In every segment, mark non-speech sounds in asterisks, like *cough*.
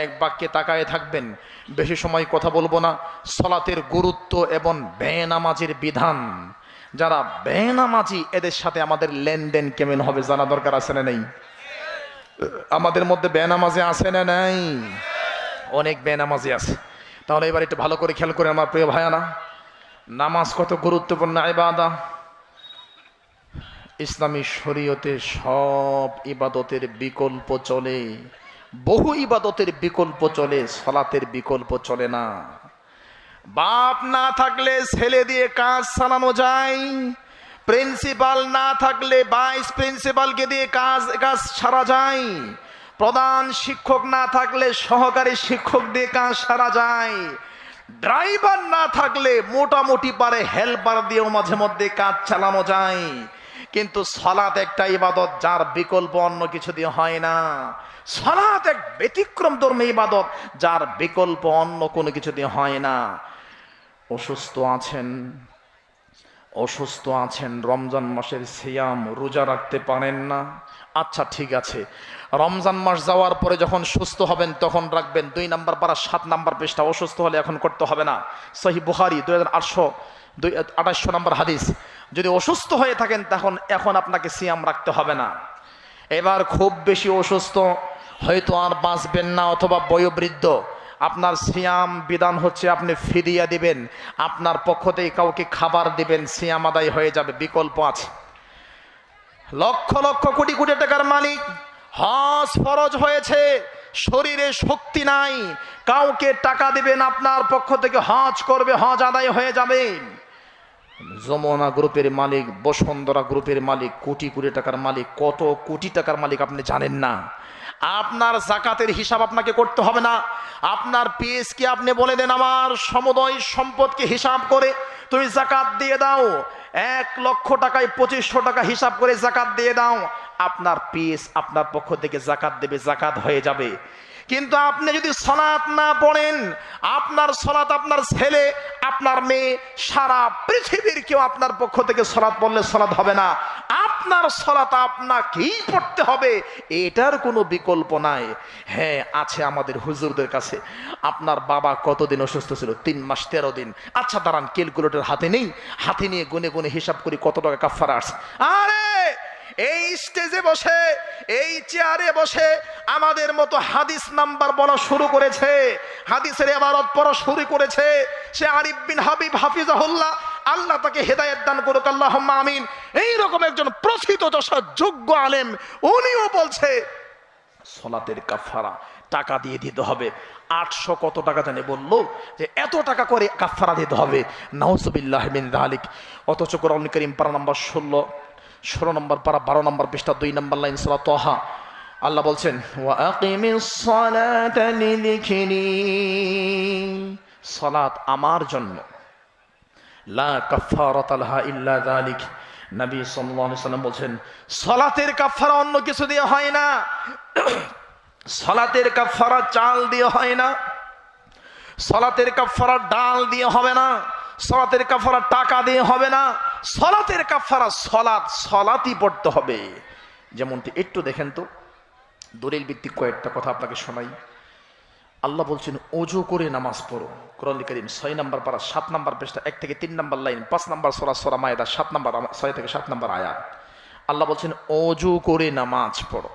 এক বাক্যে তাকায় থাকবেন। বেশি সময় কথা বলব না। সলাতের গুরুত্ব এবং বেনামাজির বিধান। যারা বেনামাজি, এদের সাথে আমাদের লেনদেন কেমন হবে জানা দরকার আছে না নেই? আমাদের মধ্যে বেনামাজি আছে না নাই? অনেক বেনামাজি আছে। তাহলে এবার একটু ভালো করে খেয়াল করে আমার প্রিয় ভাইয়ানা নামাজ কত গুরুত্বপূর্ণ, ইবাদা? ইসলামী শরীয়তে সব ইবাদতের বিকল্প চলে। বহু ইবাদতের বিকল্প চলে, সলাতের বিকল্প চলে না। বাপ না থাকলে ছেলে দিয়ে কাজ চালানো যায়। প্রিন্সিপাল না থাকলে ভাইস প্রিন্সিপালকে দিয়ে কাজ কাজ সারা যায়। প্রধান শিক্ষক না থাকলে সহকারী শিক্ষক দিয়ে কাজ সারা যায়। ড্রাইভার না থাকলে মোটামুটি পারে হেল্পার দিয়েও মাঝে মধ্যে কাজ চালানো যায়। কিন্তু সলাৎ একটা ইবাদত, যার বিকল্প অন্য কিছু দিয়ে হয় না। সলাৎ এক ব্যতিক্রম ধর্মী ইবাদত, যার বিকল্প অন্য কোনো কিছু দিয়ে হয় না। অসুস্থ আছেন অসুস্থ আছেন, রমজান মাসের সিয়াম রোজা রাখতে পারেন না। আচ্ছা ঠিক আছে। রমজান মাস যাওয়ার পরে যখন সুস্থ হবেন, তখন রাখবেন দুই নাম্বার পারা সাত নাম্বার পেশটা অসুস্থ হলে এখন করতে হবে না। সহি বুহারি দুই হাজার আটশো, দুই, আঠাশশো নাম্বার হাদিস। যদি অসুস্থ হয়ে থাকেন, তখন এখন আপনাকে সিয়াম রাখতে হবে না। এবার খুব বেশি অসুস্থ হয়তো আর বাঁচবেন না অথবা বয়োবৃদ্ধ। আপনার সিয়াম বিধান হচ্ছে আপনি ফিরিয়া দিবেন। আপনার পক্ষ থেকে কাউকে খাবার দিবেন, সিয়াম আদায় হয়ে যাবে, বিকল্প আছে। লক্ষ লক্ষ কোটি কোটি টাকার মালিক, হজ ফরজ হয়েছে, শরীরে শক্তি নাই, কাউকে টাকা দিবেন, আপনার পক্ষ থেকে হজ করবে, হজ আদায় হয়ে যাবে। যমুনা গ্রুপের মালিক, বসুন্ধরা গ্রুপের মালিক, কোটি কোটি টাকার মালিক, কত কোটি টাকার মালিক আপনি জানেন না। আপনার জাকাতের হিসাব আপনাকে করতে হবে না। আপনার পিএসকে আপনি বলে দেন, আমার সমুদয় সম্পদকে হিসাব করে তুমি জাকাত দিয়ে দাও। এক লক্ষ টাকায় পঁচিশশো টাকা হিসাব করে জাকাত দিয়ে দাও। আপনার পিএস আপনার পক্ষ থেকে জাকাত দেবে, জাকাত হয়ে যাবে। কিন্তু আপনি যদি সলাৎ না পড়েন, আপনার সলাৎ আপনার ছেলে, আপনার মেয়ে, সারা পৃথিবীর কেউ আপনার পক্ষ থেকে সলাৎ পড়লে সলাৎ হবে না। আপনার সলাৎ আপনাকেই পড়তে হবে, এটার কোনো বিকল্প নাই। হ্যাঁ আছে আমাদের হুজুরদের কাছে। আপনার বাবা কতদিন অসুস্থ ছিল? তিন মাস, তেরো দিন। আচ্ছা দাঁড়ান, ক্যালকুলেটর হাতে নেই। হাতে নিয়ে গুনে গুনে হিসাব করি কত টাকা কাফারা আসছে। আরে এই স্টেজে বসে, এই চেয়ারে বসে আমাদের মতো হাদিস নাম্বার বলা শুরু করেছে। হাদিসের এবারত পড়া শুরু করেছে। সে আরিফ বিন হাবিব হাফিজাহুল্লাহ, আল্লাহ তাকে হেদায়েত দান করুক আল্লাহ আমিন। এইরকম একজন প্রথিত যশা যোগ্য আলেম, উনিও বলছে, সলাতের কাফারা টাকা দিয়ে দিতে হবে। আটশো কত টাকা জানে বলল যে, এত টাকা করে কাফারা দিতে হবে। নাউজবিল্লাহ বিন দালিক অথচ করিম পারা নাম্বার ষোলো। ষোলো নম্বর পারা, বারো নম্বর পৃষ্ঠা, দুই নম্বর লাইন সালা তোহা। আল্লাহ বলছেন সলাত আমার জন্য। লা কাফারাত আলহা ইল্লা যালিক। নবী সাল্লাল্লাহু সাল্লাম বলছেন, সলাতের কাফারা অন্য কিছু দিয়ে হয় না। সলাতের কাফারা চাল দিয়ে হয় না। সলাতের কাফারা ডাল দিয়ে হবে না। সলাতের কাফারা টাকা দিয়ে হবে না। সলাতের কাফারা সলাৎ, সলাতই পড়তে হবে। যেমনটি একটু দেখেন তো, দলিল ভিত্তিক কয়েকটা কথা আপনাকে শোনাই। আল্লাহ বলছেন অজু করে নামাজ পড়ো। কোরআন করিম ছয় নাম্বার পারা, সাত নাম্বার পৃষ্ঠা, এক থেকে তিন নাম্বার লাইন, পাঁচ নাম্বার সরা সরা মায়েদা, সাত নাম্বার ছয় থেকে সাত নাম্বার আয়াত। আল্লাহ বলছেন অজু করে নামাজ পড়ো।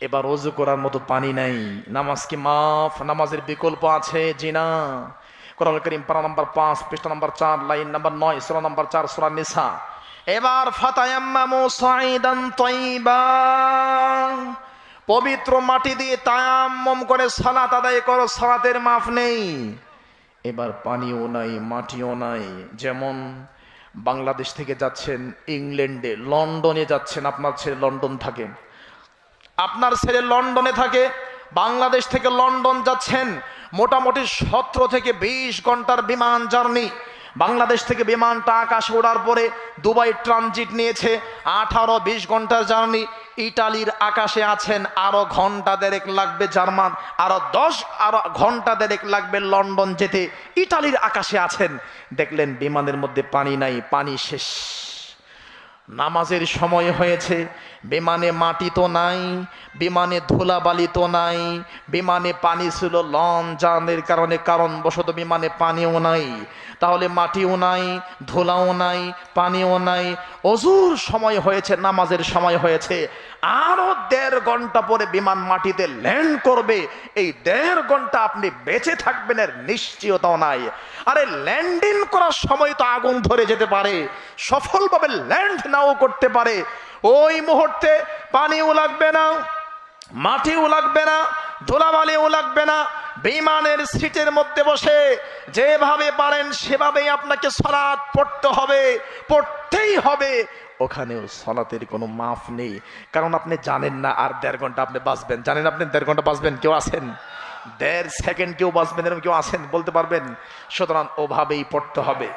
এবার অজু করার মতো পানি নাই। নামাজ কি মাফ? নামাজের বিকল্প আছে জি না? কোরআন করিম পারা নাম্বার পাঁচ, পৃষ্ঠা নাম্বার চার, লাইন নাম্বার নয় সোরা নাম্বার চার, সোরা নিসা। এবার ফাতায়াম্মামু সাইদান তৈবা পবিত্র মাটি দিয়ে তায়াম্মম করে সালাত আদায় করো, সালাতের মাফ নেই। এবার পানিও নাই, মাটিও নাই। যেমন বাংলাদেশ থেকে যাচ্ছেন, ইংল্যান্ডে, লন্ডনে যাচ্ছেন, আপনার ছেলে লন্ডন থাকে। আপনার ছেলে লন্ডনে থাকে, বাংলাদেশ থেকে লন্ডন যাচ্ছেন মোটামুটি সতেরো থেকে বিশ ঘণ্টার বিমান জার্নি। বাংলাদেশ থেকে বিমানটা আকাশে ওড়ার পরে দুবাই ট্রানজিট নিয়েছে আঠারো, বিশ ঘণ্টার জার্নি। ইটালির আকাশে আছেন আরও ঘণ্টা দেড়েক লাগবে জার্মান, আরও দশ, আরও ঘণ্টা দেড়েক লাগবে লন্ডন যেতে। ইটালির আকাশে আছেন। দেখলেন বিমানের মধ্যে পানি নাই, পানি শেষ। নামাজের সময় হয়েছে। বিমানে মাটি তো নাই, বিমানে ধুলাবালি তো নাই, বিমানে পানি ছিল লন জানের কারণে কারণ কারণবশত বিমানে পানিও নাই। তাহলে মাটিও নাই, ধুলাও নাই, পানিও নাই। অজুর সময় হয়েছে, নামাজের সময় হয়েছে। আরও দেড় ঘণ্টা পরে বিমান মাটিতে ল্যান্ড করবে। এই দেড় ঘণ্টা আপনি বেঁচে থাকবেন এর নিশ্চয়তাও নাই। আরে ল্যান্ডিং করার সময় তো আগুন ধরে যেতে পারে। সফলভাবে ল্যান্ড নাও করতে পারে। ওই মুহূর্তে পানিও লাগবে না, মাটিও লাগবে না, ধুলাবালিও লাগবে না। বিমানের সিটের মধ্যে বসে যেভাবে পারেন সেভাবেই আপনাকে সলাৎ পড়তে হবে, পড়তেই হবে। ওখানেও সলাতের কোনো মাফ নেই। কারণ আপনি জানেন না আর দেড় ঘণ্টা আপনি বাঁচবেন। জানেন আপনি দেড় ঘণ্টা বাঁচবেন? কেউ আছেন? দেড় সেকেন্ড কেউ বাঁচবেন এরকম কেউ আছেন? বলতে পারবেন? সুতরাং ওভাবেই পড়তে হবে।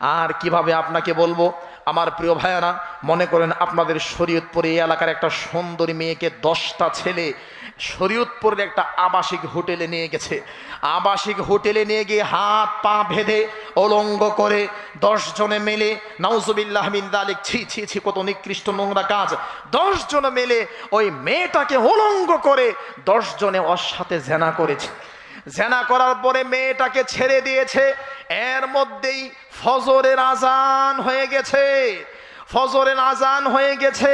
আর কীভাবে আপনাকে বলব? আমার প্রিয় ভাইয়ারা, মনে করেন আপনাদের শরীয়তপুর এই এলাকার একটা সুন্দরী মেয়েকে দশটা ছেলে শরীয়তপুরের একটা আবাসিক হোটেলে নিয়ে গেছে। আবাসিক হোটেলে নিয়ে গিয়ে হাত পা ভেদে অলঙ্গ করে দশ জনে মেলে, নাউজুবিল্লাহ মিন দালিক, ছি ছি ছি, কত নিকৃষ্ট নোংরা কাজ। দশ জনে মেলে ওই মেয়েটাকে অলঙ্গ করে দশ জনে ওর সাথে জেনা করেছে। জেনা করার পরে মেয়েটাকে ছেড়ে দিয়েছে। এর মধ্যেই ফজরের আজান হয়ে গেছে। ফজরের আজান হয়ে গেছে।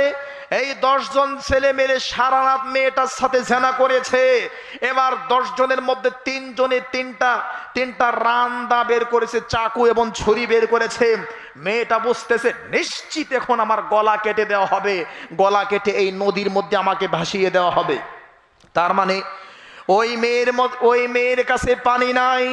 এই দশজন ছেলে মেয়ে সারা রাত মেয়েটার সাথে জেনা করেছে। এবার দশ জনের মধ্যে তিনজনে তিনটা তিনটা রান্দা বের করেছে, চাকু এবং ছুরি বের করেছে। মেয়েটা বুঝতেছে নিশ্চিত এখন আমার গলা কেটে দেওয়া হবে। গলা কেটে এই নদীর মধ্যে আমাকে ভাসিয়ে দেওয়া হবে। তার মানে ওই মেয়ের ওই মেয়ের কাছে পানি নাই,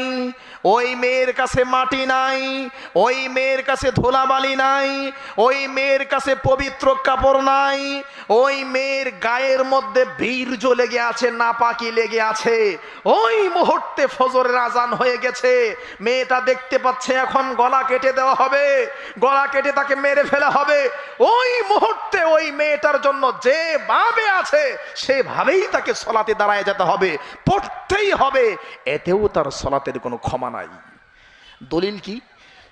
ওই মেয়ের কাছে মাটি নাই, ওই মেয়ের কাছে ধুলাবালি নাই, ওই মেয়ের কাছে পবিত্র কাপড় নাই, ওই মেয়ের গায়ের মধ্যে বীর্য লেগে আছে, নাপাকি লেগে আছে। ওই মুহূর্তে ফজরের আজান হয়ে গেছে। মেয়েটা দেখতে পাচ্ছে, এখন গলা কেটে দেওয়া হবে, গলা কেটে তাকে মেরে ফেলা হবে। ওই মুহূর্তে ওই মেয়েটার জন্য যেভাবে আছে, সেভাবেই তাকে সলাতে দাঁড়ায় যেতে হবে। পড়তেই হবে এতেও তার সলাতের কোনো ক্ষমা নাই। দলিল কি?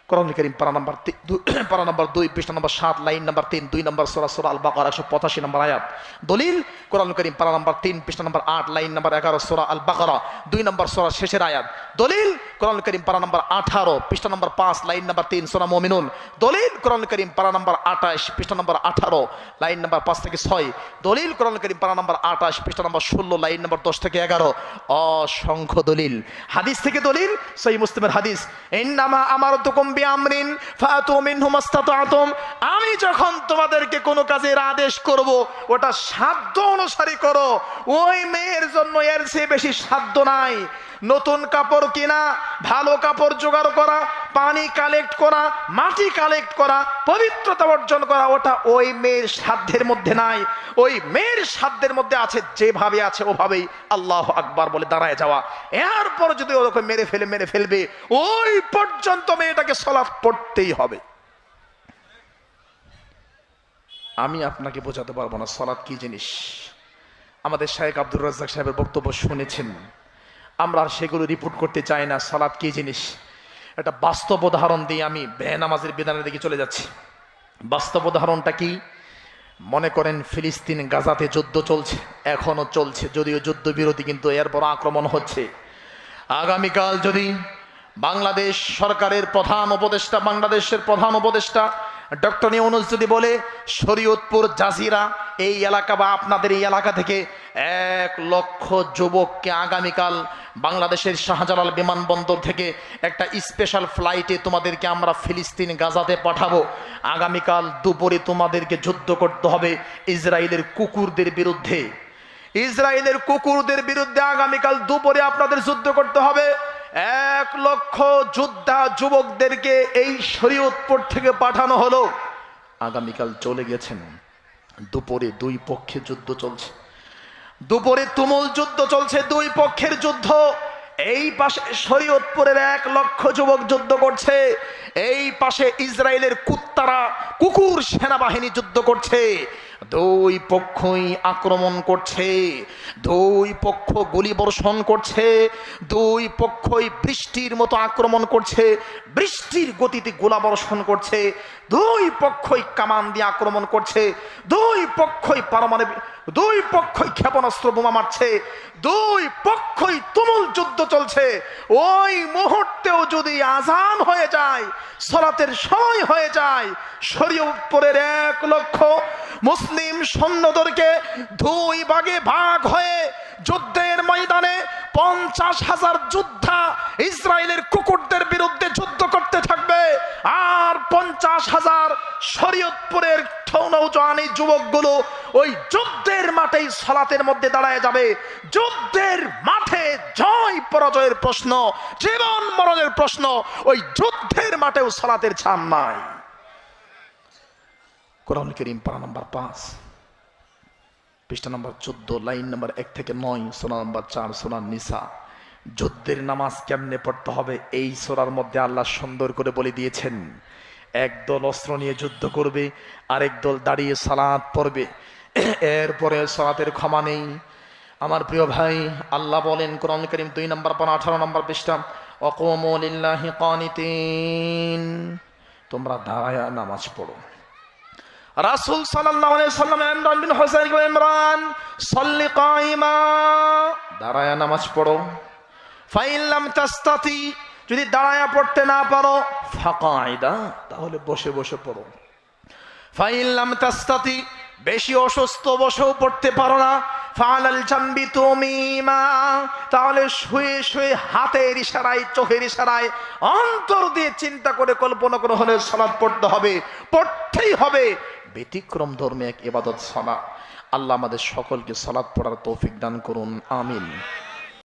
করণ করিম, পারা নাম্বার তি- *clears throat* পারা নাম্বার দুই, পৃষ্ঠা নাম্বার সাত, লাইন নাম্বার তিন, দুই নাম্বার সোরা সোরা আল বাকার একশো পঁচাশি নাম্বার আয়াত। দলিল, কোরআন করিম, পারা নাম্বার তিন, পৃষ্ঠা নাম্বার আট, লাইন নাম্বার এগারো, সোরা আল বাকারা দুই নাম্বার সোরা শেষের আয়াত। দলিল, কোরআন করিম, পারা নাম্বার আঠারো, পৃষ্ঠা নাম্বার পাঁচ, লাইন নাম্বার তিন, সোরা মমিনুন। দলিল, কোরআন করিম, পারা নাম্বার আঠাশ, পৃষ্ঠা নাম্বার আঠারো, লাইন নাম্বার পাঁচ থেকে ছয়। দলিল, কোরআন করিম, পারা নাম্বার আঠাশ, পৃষ্ঠা নাম্বার ষোলো, লাইন নাম্বার দশ থেকে এগারো। অসংখ্য দলিল। হাদিস থেকে দলিল সেই মুসলিমের হাদিস। ইন্নামা আমার তুকুম বি আমরিন ফাতু মিনহু মাস্তাতাতুম আমি যখন তোমাদেরকে কোনো কাজের আদেশ করব, ওটা সাধ্য অনুসারী করো। ওই মেয়ের জন্য এর চেয়ে বেশি সাধ্য নাই। নতুন কাপড় কিনা, ভালো কাপড় জোগাড় করা, পানি কালেক্ট করা, মাটি কালেক্ট করা, পবিত্রতা অর্জন করা, ওটা ওই মেয়ের সাধ্যের মধ্যে নাই। ওই মেয়ের সাধ্যের মধ্যে আছে, যেভাবে আছে ওভাবেই আল্লাহ আকবার বলে দাঁড়ায় যাওয়া। এরপর যদি ওরকম মেরে ফেলে, মেরে ফেলবে, ওই পর্যন্ত মেয়েটাকে সলাপ পড়তেই হবে। আমি আপনাকে বোঝাতে পারব না সলাৎ কি জিনিস? আমাদের শাহেক আব্দুর রাজ্জাক সাহেবের বক্তব্য শুনেছেন। আমরা আর সেগুলো রিপোর্ট করতে চাই না, সালাদ কি জিনিস? একটা বাস্তব উদাহরণ দিয়ে আমি বেনামাজের বিধানের দিকে চলে যাচ্ছি। বাস্তব উদাহরণটা কি? মনে করেন ফিলিস্তিন গাজাতে যুদ্ধ চলছে এখনও চলছে, যদিও যুদ্ধ বিরতি কিন্তু এরপর আক্রমণ হচ্ছে। আগামীকাল যদি বাংলাদেশ সরকারের প্রধান উপদেষ্টা, বাংলাদেশের প্রধান উপদেষ্টা ডক্টর ইউনুস যদি বলে, শরীয়তপুর জাজিরা, এই এলাকা বা আপনাদের এই এলাকা থেকে এক লক্ষ যুবককে আগামীকাল বাংলাদেশের শাহজালাল বিমানবন্দর থেকে একটা স্পেশাল ফ্লাইটে তোমাদেরকে আমরা ফিলিস্তিন গাজাতে পাঠাবো। আগামীকাল দুপুরে তোমাদেরকে যুদ্ধ করতে হবে ইসরায়েলের কুকুরদের বিরুদ্ধে। ইসরায়েলের কুকুরদের বিরুদ্ধে আগামীকাল দুপুরে আপনাদের যুদ্ধ করতে হবে। এক লক্ষ যোদ্ধা যুবকদেরকে এই শরীয়তপুর থেকে পাঠানো হলো। আগামীকাল চলে গেছেন। দুপুরে দুই পক্ষে যুদ্ধ চলছে। দুপুরে তুমুল যুদ্ধ চলছে, দুই পক্ষের যুদ্ধ। এই পাশে শরীয়তপুরের এক লক্ষ যুবক যুদ্ধ করছে। এই পাশে ইসরায়েলের কুত্তারা, কুকুর সেনাবাহিনী যুদ্ধ করছে। দুই পক্ষই আক্রমণ করছে, দুই পক্ষ গুলি বর্ষণ করছে, দুই পক্ষই বৃষ্টির মতো আক্রমণ করছে, বৃষ্টির গতিতে গোলা বর্ষণ করছে, দুই পক্ষই কামান দিয়ে আক্রমণ করছে, দুই পক্ষই পারমাণবিক, দুই পক্ষই ক্ষেপণাস্ত্র বোমা মারছে, দুই পক্ষই তুমুল যুদ্ধ চলছে। ওই মুহূর্তেও যদি আজান হয়ে যায়, সলাতের সময় হয়ে যায়, শরীয়তপুরের এক লক্ষ মুসলিম সৈন্যদেরকে দুই ভাগে ভাগ হয়ে যুদ্ধের ময়দানে পঞ্চাশ হাজার যোদ্ধা ইসরায়েলের কুকুরদের বিরুদ্ধে যুদ্ধ করতে থাকবে। আর পঞ্চাশ হাজার শরীয়তপুরের নৌজওয়ানি যুবকগুলো ওই যুদ্ধের মাঠেই সলাতের মধ্যে দাঁড়ায় যাবে। যুদ্ধের মাঠে জয় পরাজয়ের প্রশ্ন, জীবন মরণের প্রশ্ন, ওই যুদ্ধের মাঠেও সলাতের ছাম নাই। কোরআন করিম পারা নাম্বার পাঁচ। পৃষ্ঠা নাম্বার চোদ্দ, লাইন নাম্বার এক থেকে নয়, সোনা নাম্বার চার, সোনার নিসা। যুদ্ধের নামাজ কেমনে পড়তে হবে? এই সোনার মধ্যে আল্লাহ সুন্দর করে বলে দিয়েছেন একদল অস্ত্র নিয়ে যুদ্ধ করবে, আরেক দল দাঁড়িয়ে সালাত পড়বে। এরপরে সালাতের ক্ষমা নেই। আমার প্রিয় ভাই, আল্লাহ বলেন কোরআন করিম দুই নম্বর পান আঠারো নম্বর পৃষ্ঠা অকমলিল্লাহি কানিতিন। তোমরা দাঁড়ায়া নামাজ পড়ো। রাসূল সাল্লাম ইমরান বিন হুসাইন কো ইমরান, সাল্লি কাইমা দাঁড়ায়া নামাজ পড়ো। ফাইন লাম তাস্তাতি, যদি দাঁড়ায়া পড়তে না পারো ফাকাইদা তাহলে বসে বসে পড়ো। ফাইন লাম তাস্তাতি, বেশি অসুস্থ বসেও পড়তে পারো না। ফালাল জাম্বি তুমিমা তাহলে শুয়ে শুয়ে হাতের ইশারায়, চোখের ইশারায় অন্তর দিয়ে চিন্তা করে কল্পনা করে হলে সালাদ পড়তে হবে। পড়তেই হবে। ব্যতিক্রম ধর্মে এক এবাদত সালা আল্লাহ আমাদের সকলকে সালাদ পড়ার তৌফিক দান করুন আমিন।